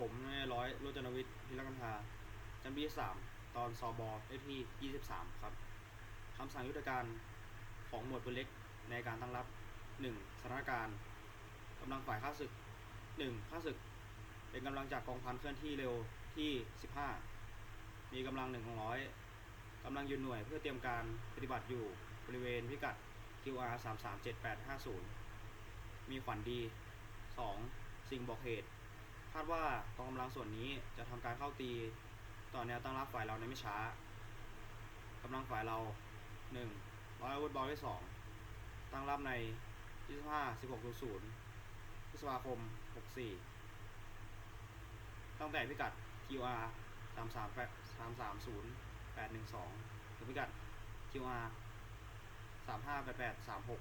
ผมนายร้อยโรจนวิทย์พิรกันธาจำปีสามตอนซอบอเลขที่ยี่สิบสามครับคำสั่งยุทธการของหมวดปืนเล็กในการตั้งรับหนึ่งสถานการณ์กำลังฝ่ายข้าศึกหนึ่งข้าศึก เป็นกำลังจากกองพันเคลื่อนที่เร็วที่สิบห้ามีกำลังหนึ่งร้อยกำลังยืนหน่วยเพื่อเตรียมการปฏิบัติอยู่บริเวณพิกัด QR 3 3 7 8 5 0 มีขวัญดี 2. สิ่งบอกเหตุ คาดว่ากองกำลังส่วนนี้จะทำการเข้าตีต่อแนวตั้งรับฝ่ายเราในไม่ช้ากำลังฝ่ายเรา 1. ร้อยอาวุธบอลที่2ตั้งรับใน 25 16 0พฤษภาคม 64 ตั้งแต่พิกัด QR 33 330 812ถึงพิกัด QR 3588 36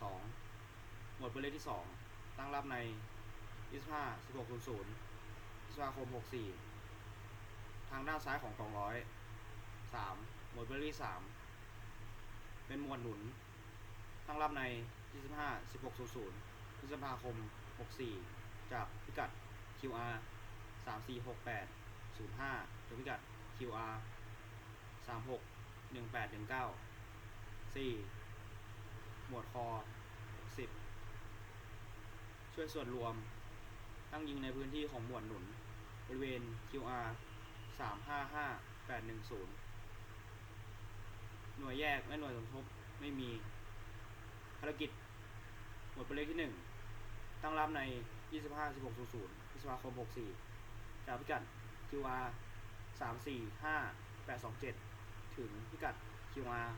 2 หมวดปืนเลขที่ 2 ตั้งรับใน 25 16 00พฤษภาคม64ทางด้านซ้ายของกองร้อย3หมวดปืนเลขที่3เป็นหมวดหนุน ตั้งรับใน 25 16 00พฤษภาคม 64 จากพิกัด QR 3468 05ถึงพิกัด QR 36 1819 4. หมวดคอ10ช่วยส่วนรวม ตั้งยิงในพื้นที่ของหมวดหนุน บริเวณ QR 355 810 หน่วยแยกและหน่วยสมทบไม่มี ภารกิจ หมวดเป็นเลขที่ 1 ตั้งรับใน 25 16 00พฤษภาคม 64 จากพิกัด QR 345 827 ถึงพิกัด QR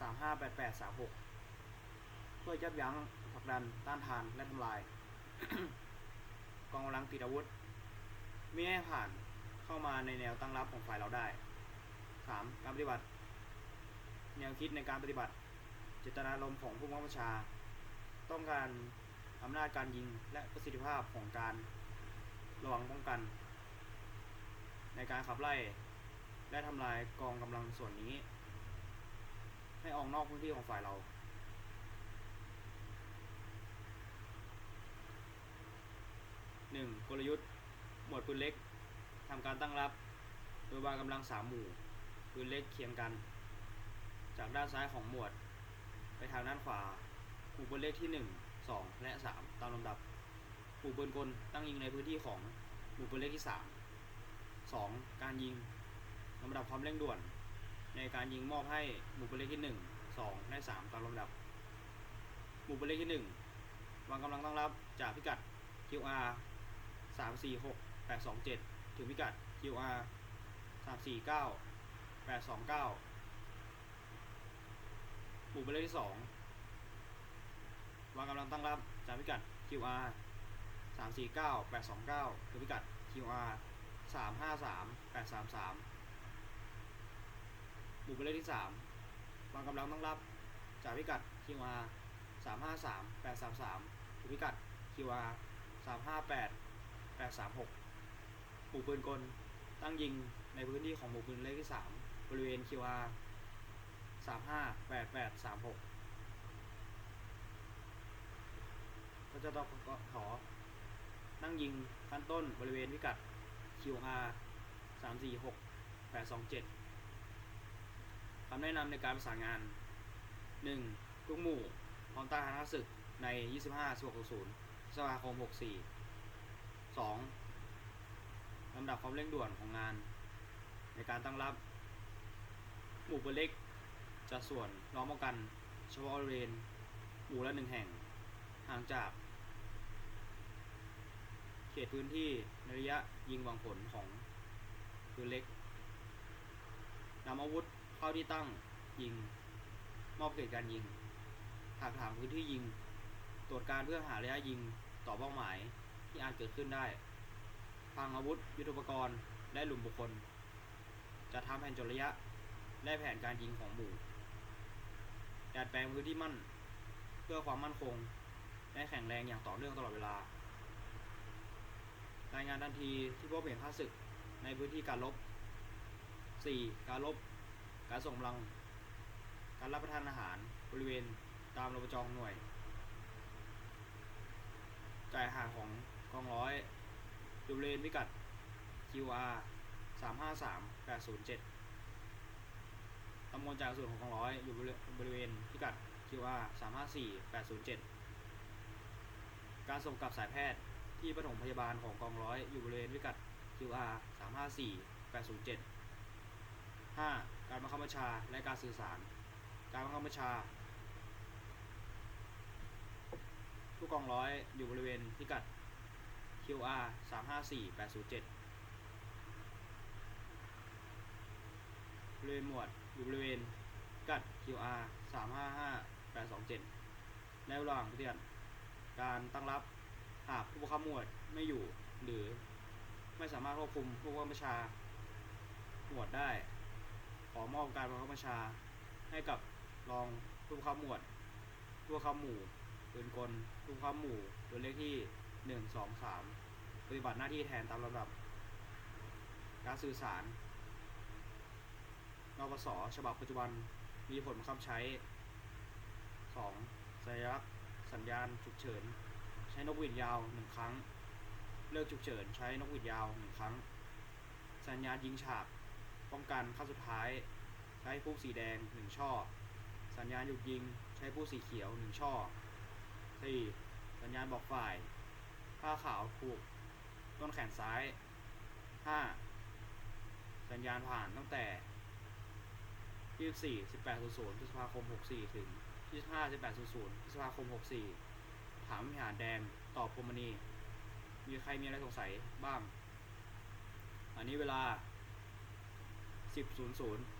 สามห้าแปดแปดสามหกเพื่อยับยั้งผลักดันต้านทานและทำลาย กองกำลังติดอาวุธไม่ให้ผ่านเข้ามาในแนวตั้งรับของฝ่ายเราได้ 3. การปฏิบัติ แนวคิดในการปฏิบัติ เจตนารมณ์ของผู้บังคับบัญชา ต้องการอำนาจการยิงและประสิทธิภาพของการระวังป้องกัน ในการขับไล่ และทำลายกองกำลังส่วนนี้ ให้ออกนอกพื้นที่ของฝ่ายเรา หนึ่งกลยุทธ์ หมวดปืนเล็กทำการตั้งรับ โดยวางกำลังสามหมู่ ปืนเล็กเคียงกัน จากด้านซ้ายของหมวด ไปทางด้านขวาหมู่ปืนเล็กที่หนึ่งสองและสามตามลำดับหมู่ปืนกลตั้งยิงในพื้นที่ของหมู่ปืนเล็กที่สามสองการยิงลำดับความเร่งด่วน ในการยิงมอบให้หมู่ปืนเลขที่หนึ่งสองและสามตามลำดับ หมู่ปืนเลขที่หนึ่งวางกำลังตั้งรับจากพิกัด QR สามสี่หกแปดสองเจ็ดถึงพิกัด QR สามสี่เก้าแปดสองเก้าหมู่ปืนเลขที่สองวางกำลังตั้งรับจากพิกัด QR สามสี่เก้าแปดสองเก้าถึงพิกัด QR สามห้าสามแปดสามสามหมู่เป็นเลขที่สามวางกำลังตั้งรับจากพิกัด QR สามห้าสามแปดสามสามถึงพิกัด QR สามห้าแปด แปดสามหกหมู่ปืนกล ตั้งยิงในพื้นที่ของหมู่ปืนเลขที่สามบริเวณ QR สามห้าแปดแปดสามหกก็จะต้องขอตั้งยิงขั้นต้นบริเวณพิกัด QR สามสี่หกแปดสองเจ็ดคำแนะนำในการประสานงาน 1. ทุกหมู่พร้อมต้านทานศึกใน 25 16 0สภาคม 64 2. ลำดับความเร่งด่วนของงาน ในการตั้งรับหมู่ปืนเล็กจะส่วนล้อมกันเฉพาะบริเวณหมู่ละหนึ่งแห่ง ห่างจาก เขตพื้นที่ในระยะยิงวางผลของปืนเล็กนำอาวุธเข้าที่ตั้งยิง มอบเขตการยิง หากถามพื้นที่ยิง ตรวจการเพื่อหาระยะยิงต่อเป้าหมาย ที่อาจเกิดขึ้นได้พังอาวุธ ยุทโธปกรณ์ และหลุมบุคคล จะทำแผนจระยะ และแผนการยิงของหมู่ ดัดแปลงพื้นที่มั่น เพื่อความมั่นคง และแข็งแรงอย่างต่อเนื่องตลอดเวลา รายงานทันทีที่พบเห็นข้าศึกในพื้นที่การลบ 4. การลบ การส่งกำลัง การรับประทานอาหารบริเวณตามรปจองหน่วย จ่าย องกองร้อยอยู่บริเวณพิกัด QR สามห้าสามแปดศูนย์เจ็ดตำบลจากส่วนของกองร้อยอยู่บริเวณพิกัด QR สามห้าสี่แปดศูนย์เจ็ดการส่งกลับสายแพทย์ที่ปฐมพยาบาลของกองร้อยอยู่บริเวณพิกัด QR สามห้าสี่แปดศูนย์เจ็ดห้าการบังคับบัญชาและการสื่อสาร การบังคับบัญชา ผู้กองร้อยอยู่บริเวณพิกัด QR สามห้าสี่แปดศูนย์เจ็ดบริเวณหมวดอยู่บริเวณกัด QR สามห้าห้าแปดสองเจ็ดในระหว่างปฏิบัติการตั้งรับหากผู้บังคับหมวดไม่อยู่หรือไม่สามารถควบคุมผู้บังคับบัญชาหมวดได้ ขอมอบการบังคับบัญชาให้กับรองผู้บังคับหมวดผู้บังคับหมู่ปืนกลผู้บังคับหมู่ตัวเลขที่ หนึ่งสองสามปฏิบัติหน้าที่แทนตามลำดับ การสื่อสารนปสฉบับปัจจุบันมีผลบังคับใช้ 2. สัญลักษณ์สัญญาณฉุกเฉิน ใช้นกหวีดยาวหนึ่งครั้ง เลิกฉุกเฉิน ใช้นกหวีดยาวหนึ่งครั้ง สัญญาณยิงฉาก ป้องกันขั้นสุดท้าย ใช้ผู้สีแดงหนึ่งช่อ สัญญาณหยุดยิง ใช้ผู้สีเขียวหนึ่งช่อ 4. สัญญาณบอกฝ่าย ผ้าขาวผูกต้นแขนซ้าย 5. สัญญาณผ่านตั้งแต่ 24 1800พฤษภาคม 64 ถึง 25 1800พฤษภาคม 64 ถามวิหารแดง ตอบพรมณี มีใครมีอะไรสงสัยบ้าง อันนี้เวลา 10.00